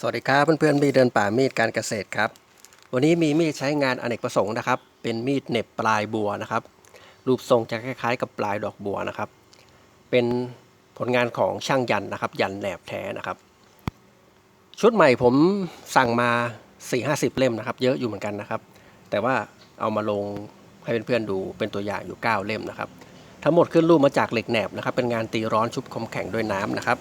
สวัสดีครับเพื่อนๆมีเดินป่ามีดการเกษตรครับ วันนี้มีมีดใช้งานอเนกประสงค์นะครับ เป็นมีดเหน็บปลายบัวนะครับ รูปทรงจะคล้ายๆ กับปลายดอกบัวนะครับ เป็นผลงานของช่างยันนะครับ ยันแหนบแท้นะครับ ชุดใหม่ผมสั่งมา 4-50 เล่มนะครับ เยอะอยู่เหมือนกันนะครับ แต่ว่าเอามาลงให้เพื่อนๆดูเป็นตัวอย่างอยู่ 9 เล่มนะครับ ทั้งหมดขึ้นรูปมาจากเหล็กแหนบนะครับ เป็นงานตีร้อนชุบคมแข็งด้วยน้ำนะครับ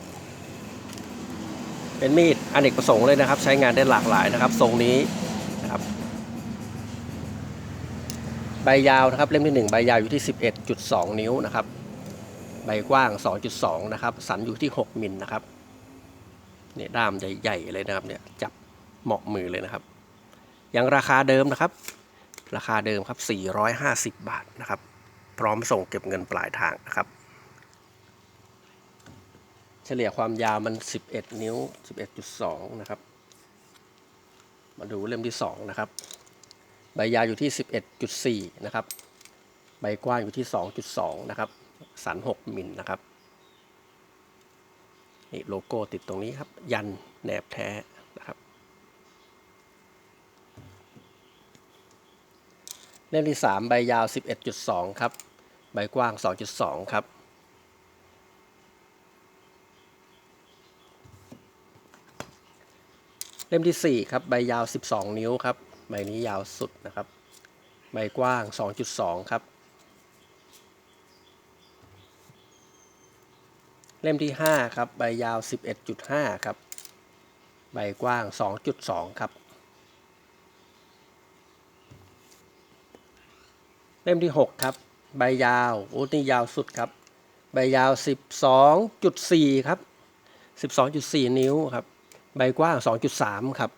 เป็นมีดอเนกประสงค์เลยนะครับ ใช้งานได้หลากหลายนะครับ ทรงนี้นะครับ ใบยาวนะครับเล่มที่ 1 ใบยาวอยู่ที่ 11.2 นิ้วนะครับ ใบกว้าง 2.2 นะครับ สันอยู่ที่ 6 มิลนะครับเนี่ยด้ามใหญ่ๆเลยนะครับเนี่ยจับเหมาะมือเลยนะครับ ยังราคาเดิมนะครับ ราคาเดิมครับ 450 บาทนะครับ พร้อมส่งเก็บเงินปลายทางนะครับ เฉลี่ยความยาวมัน 11 นิ้ว 11.2 นะครับ มาดูเล่มที่ 2 นะครับ ใบยาวอยู่ที่ 11.4 นะครับ ใบกว้างอยู่ที่ 2.2 นะครับ สัน 6 มิลนะครับ นี่โลโก้ติดตรงนี้ครับ ยันแหนบแท้นะครับ เล่มที่ 3 ใบยาว 11.2 ครับ ใบกว้าง 2.2 ครับ เล่มที่ 4 ครับ ใบยาว 12 นิ้วครับ ใบนี้ยาวสุดนะครับ ใบกว้าง 2.2 ครับ เล่มที่ 5 ครับ ใบยาว 11.5 ครับ ใบกว้าง 2.2 ครับ เล่มที่ 6 ครับ ใบยาว โอ้นี่ยาวสุดครับ ใบยาว 12.4 ครับ 12.4 นิ้วครับ ใบกว้าง 2.3 ครับ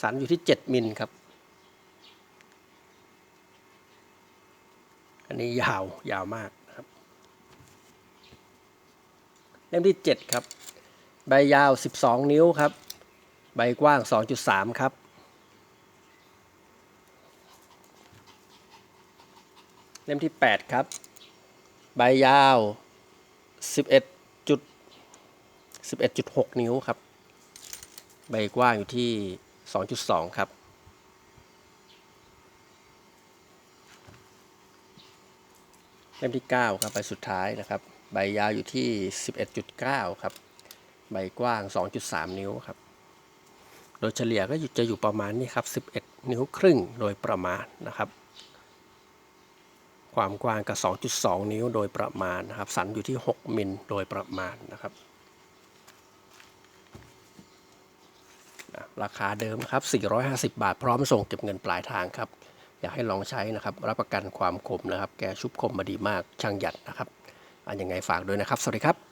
สันอยู่ที่ 7 มิลครับ อันนี้ยาวยาวมากครับ เล่มที่ 7 ครับ ใบยาว 12 นิ้วครับ ใบกว้าง 2.3 ครับ เล่มที่ 8 ครับ ใบยาว 11จุด 11.6 นิ้วครับ ใบกว้างอยู่ที่ 2.2 ครับ เล่มที่ 9 ครับ ใบสุดท้ายนะครับ ใบยาวอยู่ที่ 11.9 ครับ ใบกว้าง 2.3 นิ้วครับ โดยเฉลี่ยก็จะอยู่ประมาณนี้ครับ 11 นิ้วครึ่งโดยประมาณนะครับ ความกว้างกับ 2.2 นิ้วโดยประมาณนะครับ สันอยู่ที่ 6 มิลโดยประมาณนะครับ ราคาเดิมครับ 450 บาท พร้อมส่งเก็บเงินปลายทางครับ อยากให้ลองใช้นะครับ รับประกันความคมนะครับ แกชุบคมมาดีมากช่างหยัดนะครับ อันยังไงฝากด้วยนะครับ สวัสดีครับ